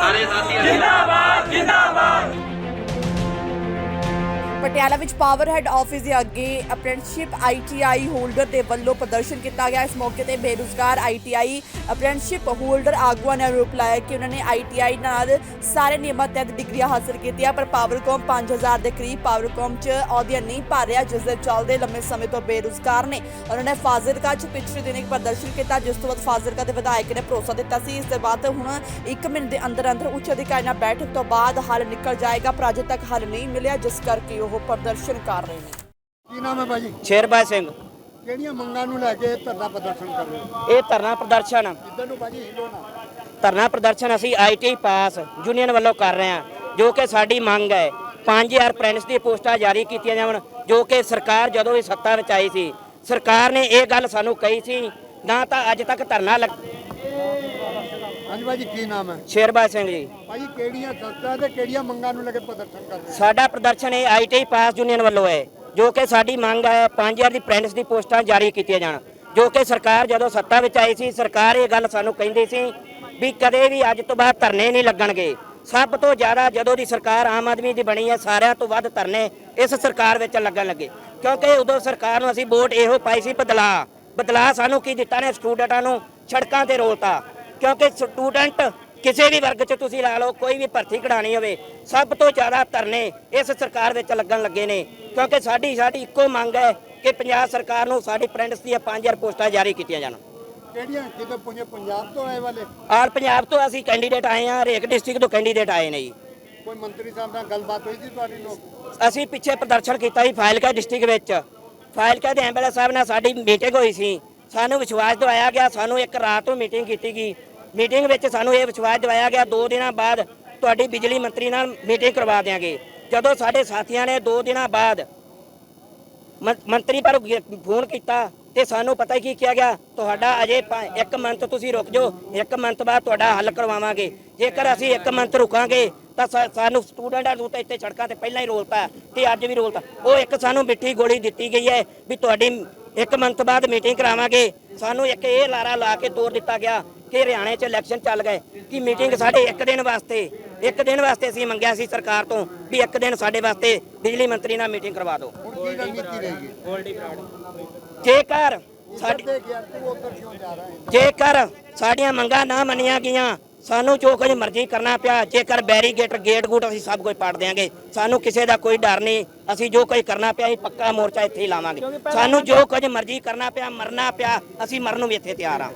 ਸਾਰੇ ਸਾਥੀ ਜਿੰਦਾਬਾਦ ਜਿੰਦਾਬਾਦ। ਪਟਿਆਲਾ ਵਿੱਚ ਪਾਵਰ ਹੈਡ ਆਫਿਸ ਦੇ ਅੱਗੇ ਅਪ੍ਰੈਂਟਿਸਸ਼ਿਪ ਆਈਟੀਆਈ ਹੋਲਡਰ ਦੇ ਵੱਲੋਂ ਪ੍ਰਦਰਸ਼ਨ ਕੀਤਾ ਗਿਆ। ਇਸ ਮੌਕੇ ਤੇ ਬੇਰੁਜ਼ਗਾਰ ਆਈਟੀਆਈ ਅਪ੍ਰੈਂਟਿਸਸ਼ਿਪ ਹੋਲਡਰ ਆਗੂਆਂ ਨੇ ਆਰੋਪ ਲਾਇਆ ਕਿ ਉਹਨਾਂ ਨੇ ਆਈਟੀਆਈ ਨਾਲ ਸਾਰੇ ਨਿਯਮਾਂ ਤਹਿਤ ਡਿਗਰੀਆਂ ਹਾਸਲ ਕੀਤੀਆਂ, ਪਰ ਪਾਵਰਕਾਮ 5000 ਦੇ ਕਰੀਬ ਪਾਵਰਕੌਮ 'ਚ ਅਹੁਦਿਆਂ ਨਹੀਂ ਭਰ ਰਿਹਾ ਜਿਸ ਦੇ ਚੱਲਦੇ ਲੰਮੇ ਸਮੇਂ ਤੋਂ ਬੇਰੁਜ਼ਗਾਰ ਨੇ। ਉਹਨਾਂ ਨੇ ਫਾਜ਼ਿਲਕਾ 'ਚ ਪਿਛਲੇ ਦਿਨ ਇੱਕ ਪ੍ਰਦਰਸ਼ਨ ਕੀਤਾ, ਜਿਸ ਤੋਂ ਬਾਅਦ ਫਾਜ਼ਿਲਕਾ ਦੇ ਵਿਧਾਇਕ ਨੇ ਭਰੋਸਾ ਦਿੱਤਾ ਸੀ। ਇਸ ਦੇ ਬਾਅਦ ਹੁਣ 1 ਮਹੀਨੇ ਦੇ ਅੰਦਰ ਅੰਦਰ ਉੱਚ ਅਧਿਕਾਰੀ ਨਾਲ ਬੈਠਕ ਤੋਂ ਬਾਅਦ ਹੱਲ ਨਿਕਲ ਜਾਏਗਾ, ਪਰ ਅਜੇ ਤੱਕ ਹੱਲ ਨਹੀਂ ਮਿਲਿਆ, ਜਿਸ ਕਰਕੇ ਉਹ ਪ੍ਰਦਰਸ਼ਨ ਕਰ ਰਹੇ ਨੇ। ਕੀ ਨਾਮ ਹੈ ਭਾਜੀ? ਸ਼ੇਰਬਾਜ ਸਿੰਘ। ਕਿਹੜੀਆਂ ਮੰਗਾਂ ਨੂੰ ਲੈ ਕੇ ਧਰਨਾ ਪ੍ਰਦਰਸ਼ਨ ਕਰ ਰਹੇ ਹੋ? ਇਹ ਧਰਨਾ ਪ੍ਰਦਰਸ਼ਨ। ਇੱਧਰ ਨੂੰ ਭਾਜੀ ਹਿੱਲੋ ਨਾ। ਧਰਨਾ ਪ੍ਰਦਰਸ਼ਨ ਅਸੀਂ ਆਈਟੀ ਪਾਸ ਯੂਨੀਅਨ ਵੱਲੋਂ ਕਰ ਰਹੇ ਹਾਂ ਜੋ ਕਿ ਸਾਡੀ ਮੰਗ ਹੈ। 5000 ਅਪ੍ਰੈਂਟਿਸ ਦੀ ਪੋਸਟਾਂ ਜਾਰੀ ਕੀਤੀਆਂ ਜਾਵਣ ਜੋ ਕਿ ਸਰਕਾਰ ਜਦੋਂ ਵੀ ਸੱਤਾ ਵਿੱਚ ਆਈ ਸੀ ਸਰਕਾਰ ਨੇ ਇਹ ਗੱਲ ਸਾਨੂੰ ਕਹੀ ਸੀ ਨਾ ਤਾਂ ਅੱਜ ਤੱਕ ਧਰਨਾ ਲੱਗ ਹਾਂਜੀ ਭਾਜੀ ਕੀ ਨਾਮ ਹੈ? ਸ਼ੇਰਬਾਜ ਸਿੰਘ ਜੀ। ਭਾਜੀ ਕਿਹੜੀਆਂ ਸੰਸਥਾ ਤੇ ਕਿਹੜੀਆਂ ਮੰਗਾਂ ਨੂੰ ਲੈ ਕੇ ਪ੍ਰਦਰਸ਼ਨ ਕਰ ਰਹੇ ਸਾਡਾ ਪ੍ਰਦਰਸ਼ਨ ਇਹ ਆਈਟੀ ਪਾਸ ਯੂਨੀਅਨ ਵੱਲੋਂ ਹੈ ਜੋ ਕਿ ਸਾਡੀ ਮੰਗ ਹੈ 5000 ਦੀ ਅਪ੍ਰੈਂਟਿਸ ਦੀ ਪੋਸਟਾਂ ਜਾਰੀ ਕੀਤੀਆਂ ਜਾਣ ਜੋ ਕਿ ਸਰਕਾਰ ਜਦੋਂ ਸੱਤਾ ਵਿੱਚ ਆਈ ਸੀ ਸਰਕਾਰ ਇਹ ਗੱਲ ਸਾਨੂੰ ਕਹਿੰਦੀ ਸੀ ਵੀ ਕਦੇ ਵੀ ਅੱਜ ਤੋਂ ਬਾਅਦ ਧਰਨੇ ਨਹੀਂ ਲੱਗਣਗੇ। ਸਭ ਤੋਂ ਜ਼ਿਆਦਾ ਜਦੋਂ ਦੀ ਸਰਕਾਰ ਆਮ ਆਦਮੀ ਦੀ ਬਣੀ ਹੈ ਸਾਰਿਆਂ ਤੋਂ ਵੱਧ ਧਰਨੇ ਇਸ ਸਰਕਾਰ ਵਿੱਚ ਲੱਗਣ ਲੱਗੇ। ਕਿਉਂਕਿ ਉਦੋਂ ਸਰਕਾਰ ਨੂੰ ਅਸੀਂ ਵੋਟ ਇਹੋ ਪਾਈ ਸੀ ਬਦਲਾ ਬਦਲਾ ਸਾਨੂੰ ਕੀ ਦਿੱਤਾ ਨੇ? ਸਟੂਡੈਂਟਾਂ ਨੂੰ ਸੜਕਾਂ ਤੇ ਰੋਲਤਾ। ਕਿਉਂਕਿ ਸਟੂਡੈਂਟ ਕਿਸੇ ਵੀ ਵਰਗ 'ਚ ਤੁਸੀਂ ਲਾ ਲਓ ਕੋਈ ਵੀ ਭਰਤੀ ਕਢਾਣੀ ਹੋਵੇ ਸਭ ਤੋਂ ਜ਼ਿਆਦਾ ਧਰਨੇ ਇਸ ਸਰਕਾਰ ਵਿੱਚ ਲੱਗਣ ਲੱਗੇ ਨੇ। ਕਿਉਂਕਿ ਸਾਡੀ ਸਾਡੀ ਇੱਕੋ ਮੰਗ ਹੈ ਕਿ ਪੰਜਾਬ ਸਰਕਾਰ ਨੂੰ ਸਾਡੀ ਅਪ੍ਰੈਂਟਿਸ ਦੀਆਂ 5000 ਪੋਸਟਾਂ ਜਾਰੀ ਕੀਤੀਆਂ ਜਾਣ। ਕਿਹੜੀਆਂ? ਕਿਤੇ ਪੁੰਜੇ ਪੰਜਾਬ ਤੋਂ ਆਏ ਵਾਲੇ? ਆਲ ਪੰਜਾਬ ਤੋਂ ਅਸੀਂ ਕੈਂਡੀਡੇਟ ਆਏ ਹਾਂ ਹਰੇਕ ਡਿਸਟ੍ਰਿਕਟ ਤੋਂ ਕੈਂਡੀਡੇਟ ਆਏ ਨੇ ਜੀ। ਕੋਈ ਮੰਤਰੀ ਸਾਹਿਬ ਨਾਲ ਗੱਲਬਾਤ ਹੋਈ ਸੀ ਤੁਹਾਡੀ ਲੋਕ ਅਸੀਂ ਪਿੱਛੇ ਪ੍ਰਦਰਸ਼ਨ ਕੀਤਾ ਸੀ ਫਾਇਲਕਾ ਡਿਸਟ੍ਰਿਕਟ ਵਿੱਚ। ਫਾਇਲਕਾ ਦੇ ਐਮਐਲਏ ਸਾਹਿਬ ਨਾਲ ਸਾਡੀ ਮੀਟਿੰਗ ਹੋਈ ਸੀ। ਸਾਨੂੰ ਵਿਸ਼ਵਾਸ ਦਿਵਾਇਆ ਗਿਆ ਸਾਨੂੰ ਇੱਕ ਰਾਤ ਨੂੰ ਮੀਟਿੰਗ ਕੀਤੀ ਗਈ। ਮੀਟਿੰਗ ਵਿੱਚ ਸਾਨੂੰ ਇਹ ਵਿਸ਼ਵਾਸ ਦਿਵਾਇਆ ਗਿਆ, ਦੋ ਦਿਨਾਂ ਬਾਅਦ ਤੁਹਾਡੀ ਬਿਜਲੀ ਮੰਤਰੀ ਨਾਲ ਮੀਟਿੰਗ ਕਰਵਾ ਦਿਆਂਗੇ। ਜਦੋਂ ਸਾਡੇ ਸਾਥੀਆਂ ਨੇ ਦੋ ਦਿਨਾਂ ਬਾਅਦ ਮੰ- ਮੰਤਰੀ ਪਰ ਫੋਨ ਕੀਤਾ ਤੇ ਸਾਨੂੰ ਪਤਾ ਹੀ ਕੀ ਕਿਹਾ ਗਿਆ, ਤੁਹਾਡਾ ਅਜੇ ਪ- ਇੱਕ ਮੰਥ ਤੁਸੀਂ ਰੁਕ ਜਾਓ, ਇੱਕ ਮੰਥ ਬਾਅਦ ਤੁਹਾਡਾ ਹੱਲ ਕਰਵਾਵਾਂਗੇ। ਜੇਕਰ ਅਸੀਂ ਇੱਕ ਮੰਥ ਰੁਕਾਂਗੇ, ਤਾਂ ਸਾਨੂੰ ਸਟੂਡੈਂਟਾਂ ਨੂੰ ਤਾਂ ਇੱਥੇ ਸੜਕਾਂ ਤੇ ਪਹਿਲਾਂ ਹੀ ਰੋਲਤਾ ਤੇ ਅੱਜ ਵੀ ਰੋਲਤਾ। ਉਹ ਇੱਕ ਸਾਨੂੰ ਮਿੱਠੀ ਗੋਲੀ ਦਿੱਤੀ ਗਈ ਹੈ ਵੀ ਤੁਹਾਡੀ ਇੱਕ ਮੰਥ ਬਾਅਦ ਮੀਟਿੰਗ ਕਰਾਵਾਂਗੇ। ਸਾਨੂੰ ਇੱਕ ਇਹ ਲਾਰਾ ਲਾ ਕੇ ਤੋਰ ਦਿੱਤਾ ਗਿਆ ਕਿ ਹਰਿਆਣੇ 'ਚ ਇਲੈਕਸ਼ਨ ਚੱਲ ਗਏ ਕਿ ਮੀਟਿੰਗ ਸਾਡੇ ਇੱਕ ਦਿਨ ਵਾਸਤੇ ਇੱਕ ਦਿਨ ਵਾਸਤੇ ਅਸੀਂ ਮੰਗਿਆ ਸੀ ਸਰਕਾਰ ਤੋਂ ਵੀ ਇੱਕ ਦਿਨ ਸਾਡੇ ਵਾਸਤੇ ਬਿਜਲੀ ਮੰਤਰੀ ਨਾਲ ਮੀਟਿੰਗ ਕਰਵਾ ਦਿਓ। ਹੁਣ ਕੀ ਰਣਨੀਤੀ ਰਹੇਗੀ ਜੇਕਰ ਸਾਡੀ ਸਾਡੀਆਂ ਮੰਗਾਂ ਨਾ ਮੰਨੀਆਂ ਗਈਆਂ ਸਾਨੂੰ ਜੋ ਕੁਝ ਮਰਜ਼ੀ ਕਰਨਾ ਪਿਆ ਜੇਕਰ ਬੈਰੀਗੇਟ ਗੇਟ ਗੂਟ ਅਸੀਂ ਸਭ ਕੁਝ ਪਾੜ ਦਿਆਂਗੇ। ਸਾਨੂੰ ਕਿਸੇ ਦਾ ਕੋਈ ਡਰ ਨਹੀਂ ਅਸੀਂ ਜੋ ਕੁਝ ਕਰਨਾ ਪਿਆ ਅਸੀਂ ਪੱਕਾ ਮੋਰਚਾ ਇੱਥੇ ਹੀ ਲਾਵਾਂਗੇ। ਸਾਨੂੰ ਜੋ ਕੁਝ ਮਰਜ਼ੀ ਕਰਨਾ ਪਿਆ ਮਰਨਾ ਪਿਆ ਅਸੀਂ ਮਰਨ ਨੂੰ ਵੀ ਇੱਥੇ ਤਿਆਰ ਹਾਂ।